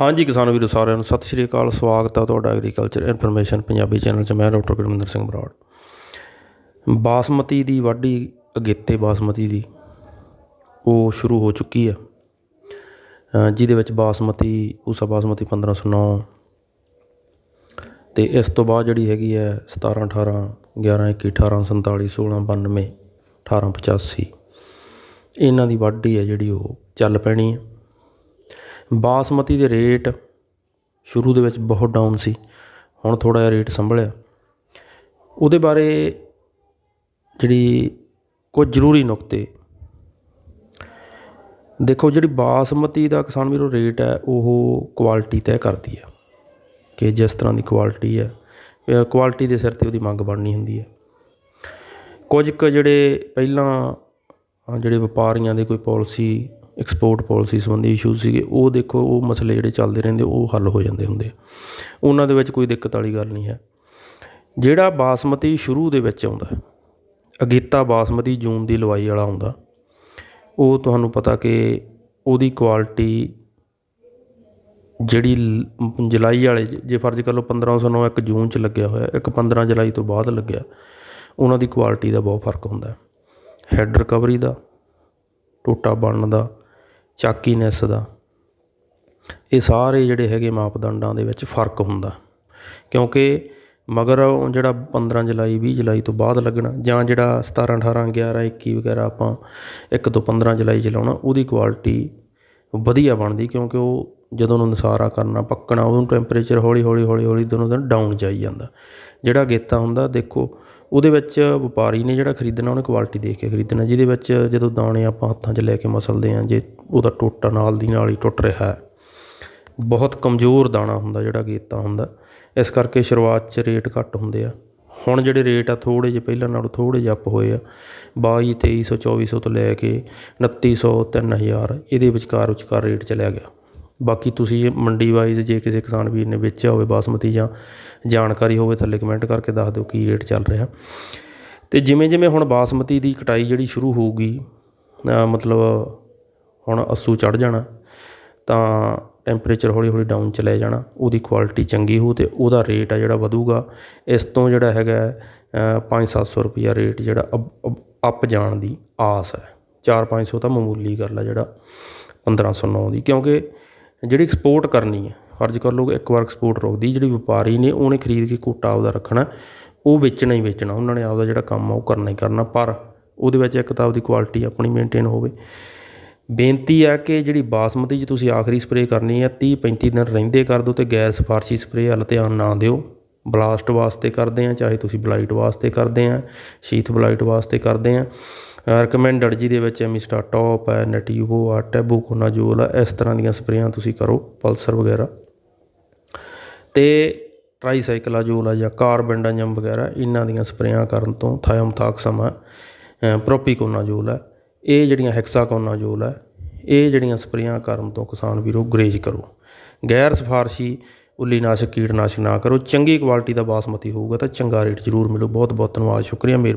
ਹਾਂਜੀ ਕਿਸਾਨ ਵੀਰੋ ਸਾਰਿਆਂ ਨੂੰ ਸਤਿ ਸ਼੍ਰੀ ਅਕਾਲ, ਸਵਾਗਤ ਹੈ ਤੁਹਾਡਾ ਐਗਰੀਕਲਚਰ ਇਨਫੋਰਮੇਸ਼ਨ ਪੰਜਾਬੀ ਚੈਨਲ 'ਚ। ਮੈਂ ਡਾਕਟਰ ਗੁਰਮਿੰਦਰ ਸਿੰਘ ਬਰਾੜ। ਬਾਸਮਤੀ ਦੀ ਵਾਢੀ ਅਗੇਤੇ ਬਾਸਮਤੀ ਦੀ, ਉਹ ਸ਼ੁਰੂ ਹੋ ਚੁੱਕੀ ਹੈ ਜਿਹਦੇ ਵਿੱਚ ਬਾਸਮਤੀ, ਊਸਾ ਬਾਸਮਤੀ 1509 ਤੇ ਇਸ ਤੋਂ ਬਾਅਦ ਜਿਹੜੀ ਹੈਗੀ ਹੈ 17 18 11 21 18 47 16 92 18 85 ਇਹਨਾਂ ਦੀ ਵਾਢੀ ਹੈ ਜਿਹੜੀ ਉਹ ਚੱਲ ਪੈਣੀ ਹੈ ਬਾਸਮਤੀ ਦੇ ਰੇਟ ਸ਼ੁਰੂ ਦੇ ਵਿੱਚ ਬਹੁਤ ਡਾਊਨ ਸੀ। ਹੁਣ ਥੋੜ੍ਹਾ ਜਿਹਾ ਰੇਟ ਸੰਭਲਿਆ। ਉਹਦੇ ਬਾਰੇ ਜਿਹੜੀ ਕੁਝ ਜ਼ਰੂਰੀ ਨੁਕਤੇ। ਦੇਖੋ, ਜਿਹੜੀ ਬਾਸਮਤੀ ਦਾ ਕਿਸਾਨ ਵੀਰੋ ਰੇਟ ਹੈ, ਉਹ ਕੁਆਲਿਟੀ ਤੈਅ ਕਰਦੀ ਹੈ। ਕਿ ਜਿਸ ਤਰ੍ਹਾਂ ਦੀ ਕੁਆਲਿਟੀ ਹੈ ਕੁਆਲਿਟੀ ਦੇ ਸਿਰ ਤੇ ਉਹਦੀ ਮੰਗ ਬਣਨੀ ਹੁੰਦੀ ਹੈ। ਕੁਝ ਕੁ ਜਿਹੜੇ ਪਹਿਲਾਂ ਜਿਹੜੇ ਵਪਾਰੀਆਂ ਦੇ ਕੋਈ ਪਾਲਿਸੀ ਐਕਸਪੋਰਟ ਪੋਲਿਸੀ ਸੰਬੰਧੀ ਇਸ਼ੂ ਸੀਗੇ, ਉਹ ਦੇਖੋ, ਉਹ ਮਸਲੇ ਜਿਹੜੇ ਚੱਲਦੇ ਰਹਿੰਦੇ, ਉਹ ਹੱਲ ਹੋ ਜਾਂਦੇ ਹੁੰਦੇ ਉਹਨਾਂ ਦੇ ਵਿੱਚ ਕੋਈ ਦਿੱਕਤ ਵਾਲੀ ਗੱਲ ਨਹੀਂ ਹੈ। ਜਿਹੜਾ ਬਾਸਮਤੀ ਸ਼ੁਰੂ ਦੇ ਵਿੱਚ ਆਉਂਦਾ, ਅਗੇਤਾ ਬਾਸਮਤੀ ਜੂਨ ਦੀ ਲਵਾਈ ਵਾਲਾ ਆਉਂਦਾ, ਉਹ ਤੁਹਾਨੂੰ ਪਤਾ ਕਿ ਉਹਦੀ ਕੁਆਲਿਟੀ ਜਿਹੜੀ ਜੁਲਾਈ ਵਾਲੇ, ਜੇ ਫਰਜ਼ ਕਰ ਲਓ 1509 ਇੱਕ ਜੂਨ 'ਚ ਲੱਗਿਆ ਹੋਇਆ, ਇੱਕ 15 ਜੁਲਾਈ ਤੋਂ ਬਾਅਦ ਲੱਗਿਆ, ਉਹਨਾਂ ਦੀ ਕੁਆਲਿਟੀ ਦਾ ਬਹੁਤ ਫ਼ਰਕ ਹੁੰਦਾ। ਹੈਡ ਰਿਕਵਰੀ ਦਾ, ਟੋਟਾ ਬਣਨ ਦਾ ਚਾਕੀਨੈਸ ਦਾ। ਇਹ ਸਾਰੇ ਜਿਹੜੇ ਹੈਗੇ ਮਾਪਦੰਡਾਂ ਦੇ ਵਿੱਚ ਫ਼ਰਕ ਹੁੰਦਾ। ਕਿਉਂਕਿ ਮਗਰ ਉਹ ਜਿਹੜਾ 15 ਜੁਲਾਈ 20 ਜੁਲਾਈ ਤੋਂ ਬਾਅਦ ਲੱਗਣਾ ਜਾਂ ਜਿਹੜਾ 17 18 11 21 ਵਗੈਰਾ ਆਪਾਂ ਇੱਕ ਤੋਂ 15 ਜੁਲਾਈ 'ਚ ਲਾਉਣਾ ਉਹਦੀ ਕੁਆਲਿਟੀ ਵਧੀਆ ਬਣਦੀ ਕਿਉਂਕਿ ਉਹ ਜਦੋਂ ਨੂੰ ਨਸਾਰਾ ਕਰਨਾ, ਪੱਕਣਾ, ਉਹਨੂੰ ਟੈਂਪਰੇਚਰ ਹੌਲੀ ਹੌਲੀ ਹੌਲੀ ਹੌਲੀ ਦਿਨੋਂ ਦਿਨ ਡਾਊਨ ਜਾਈ ਜਾਂਦਾ। ਜਿਹੜਾ ਗੇਤਾ ਹੁੰਦਾ, ਦੇਖੋ ਉਹਦੇ ਵਿੱਚ ਵਪਾਰੀ ਨੇ ਜਿਹੜਾ ਖਰੀਦਣਾ, ਉਹਨੇ ਕੁਆਲਿਟੀ ਦੇਖ ਕੇ ਖਰੀਦਣਾ, ਜਿਹਦੇ ਵਿੱਚ ਜਦੋਂ ਦਾਣੇ ਆਪਾਂ ਹੱਥਾਂ 'ਚ ਲੈ ਕੇ ਮਸਲਦੇ ਹਾਂ, ਜੇ ਉਹਦਾ ਟੋਟਾ ਨਾਲ ਦੀ ਨਾਲ ਹੀ ਟੁੱਟ ਰਿਹਾ ਬਹੁਤ ਕਮਜ਼ੋਰ ਦਾਣਾ ਹੁੰਦਾ ਜਿਹੜਾ ਗੇਤਾ ਹੁੰਦਾ। ਇਸ ਕਰਕੇ ਸ਼ੁਰੂਆਤ 'ਚ ਰੇਟ ਘੱਟ ਹੁੰਦੇ ਆ। ਹੁਣ ਜਿਹੜੇ ਰੇਟ ਆ, ਥੋੜ੍ਹੇ ਜਿਹੇ ਪਹਿਲਾਂ ਨਾਲੋਂ ਥੋੜ੍ਹੇ ਜਿਹੇ ਅਪ ਹੋਏ ਆ। 22 2300 2400 ਤੋਂ ਲੈ ਕੇ 2900 3000 ਇਹਦੇ ਵਿਚਕਾਰ ਵਿਚਕਾਰ ਰੇਟ ਚਲਿਆ ਗਿਆ। ਬਾਕੀ ਤੁਸੀਂ ਮੰਡੀ ਵਾਈਜ਼ ਜੇ ਕਿਸੇ ਕਿਸਾਨ ਵੀਰ ਨੇ ਵੇਚਿਆ ਹੋਵੇ ਬਾਸਮਤੀ ਜਾਂ ਜਾਣਕਾਰੀ ਹੋਵੇ ਥੱਲੇ ਕਮੈਂਟ ਕਰਕੇ ਦੱਸ ਦਿਓ ਕੀ ਰੇਟ ਚੱਲ ਰਿਹਾ। ਅਤੇ ਜਿਵੇਂ ਜਿਵੇਂ ਹੁਣ ਬਾਸਮਤੀ ਦੀ ਕਟਾਈ ਜਿਹੜੀ ਸ਼ੁਰੂ ਹੋਊਗੀ ਮਤਲਬ ਹੁਣ ਅੱਸੂ ਚੜ ਜਾਣਾ, ਤਾਂ ਟੈਂਪਰੇਚਰ ਹੌਲੀ ਹੌਲੀ ਡਾਊਨ ਚਲੇ ਜਾਣਾ, ਉਹਦੀ ਕੁਆਲਿਟੀ ਚੰਗੀ ਹੋ ਤੇ ਉਹਦਾ ਰੇਟ ਆ ਜਿਹੜਾ ਵਧੂਗਾ। ਇਸ ਤੋਂ ਜਿਹੜਾ ਹੈਗਾ 5-700 ਰੁਪਿਆ ਰੇਟ ਜਿਹੜਾ ਅਪ ਜਾਣ ਦੀ ਆਸ ਹੈ। 4-500 ਤਾਂ ਮਾਮੂਲੀ ਗੱਲ ਆ ਜਿਹੜਾ 1509 ਦੀ, ਕਿਉਂਕਿ ਜਿਹੜੀ ਐਕਸਪੋਰਟ ਕਰਨੀ ਹੈ, ਫਰਜ਼ ਕਰ ਲਓ ਇੱਕ ਵਾਰ ਐਕਸਪੋਰਟ ਰੋਕਦੀ ਜਿਹੜੀ ਵਪਾਰੀ ਨੇ ਉਹਨੇ ਖਰੀਦ ਕੇ ਕੋਟਾ ਆਪਦਾ ਰੱਖਣਾ, ਉਹ ਵੇਚਣਾ ਹੀ ਵੇਚਣਾ, ਉਹਨਾਂ ਨੇ ਆਪਦਾ ਜਿਹੜਾ ਕੰਮ ਆ ਉਹ ਕਰਨਾ ਹੀ ਕਰਨਾ, ਪਰ ਉਹਦੇ ਵਿੱਚ ਇੱਕ ਤਾਂ ਆਪਦੀ ਕੁਆਲਿਟੀ ਆਪਣੀ ਮੇਨਟੇਨ ਹੋਵੇ। ਬੇਨਤੀ ਆ ਕਿ ਜਿਹੜੀ ਬਾਸਮਤੀ 'ਚ ਤੁਸੀਂ ਆਖਰੀ ਸਪਰੇਅ ਕਰਨੀ ਹੈ 30 35 ਦਿਨ ਰਹਿੰਦੇ ਕਰ ਦਿਓ ਤੇ ਗੈਰ ਸਿਫਾਰਸ਼ੀ ਸਪਰੇਅ ਵੱਲ ਧਿਆਨ ਨਾ ਦਿਓ। ਬਲਾਸਟ ਵਾਸਤੇ ਕਰਦੇ ਆ ਚਾਹੇ ਤੁਸੀਂ ਬਲਾਈਟ ਵਾਸਤੇ ਕਰਦੇ ਆ ਸ਼ੀਥ ਬਲਾਈਟ ਵਾਸਤੇ ਕਰਦੇ ਆ ਰეკਮੈਂਡਡ ਜਿਹਦੇ ਵਿੱਚ ਮਿਸਟਰ ਟੋਪ ਹੈ ਨਟੀਵੋ ਆ ਟੈਬੂਕੋਨਾਜੋਲ ਆ ਇਸ ਤਰ੍ਹਾਂ ਦੀਆਂ ਸਪਰੇਆਂ ਤੁਸੀਂ ਕਰੋ, ਪਲਸਰ ਵਗੈਰਾ। ਤੇ ਟਰਾਈਸਾਈਕਲਾਜੋਲ ਆ ਜਾਂ ਕਾਰਬੈਂਡਾਜਮ ਵਗੈਰਾ, ਇਹਨਾਂ ਦੀਆਂ ਸਪਰੇਆਂ ਕਰਨ ਤੋਂ ਥਾਇਮਥਾਕਸਮ ਆ ਪ੍ਰੋਪੀਕੋਨਾਜੋਲ ਹੈ, ਇਹ ਜਿਹੜੀਆਂ ਹੈਕਸਾਕੋਨਾਜੋਲ ਹੈ, ਇਹ ਜਿਹੜੀਆਂ ਸਪਰੇਆਂ ਕਰਨ ਤੋਂ ਕਿਸਾਨ ਵੀਰੋ ਗਰੇਜ ਕਰੋ। ਗੈਰ ਸਿਫਾਰਸ਼ੀ ਉੱਲੀਨਾਸ਼ਕ ਕੀਟਨਾਸ਼ਕ ਨਾ ਕਰੋ, ਚੰਗੀ ਕੁਆਲਿਟੀ ਦਾ ਬਾਸਮਤੀ ਹੋਊਗਾ ਤਾਂ ਚੰਗਾ ਰੇਟ ਜ਼ਰੂਰ ਮਿਲੂ। ਬਹੁਤ ਬਹੁਤ ਧੰਨਵਾਦ, ਸ਼ੁਕਰੀਆ ਮੇਰ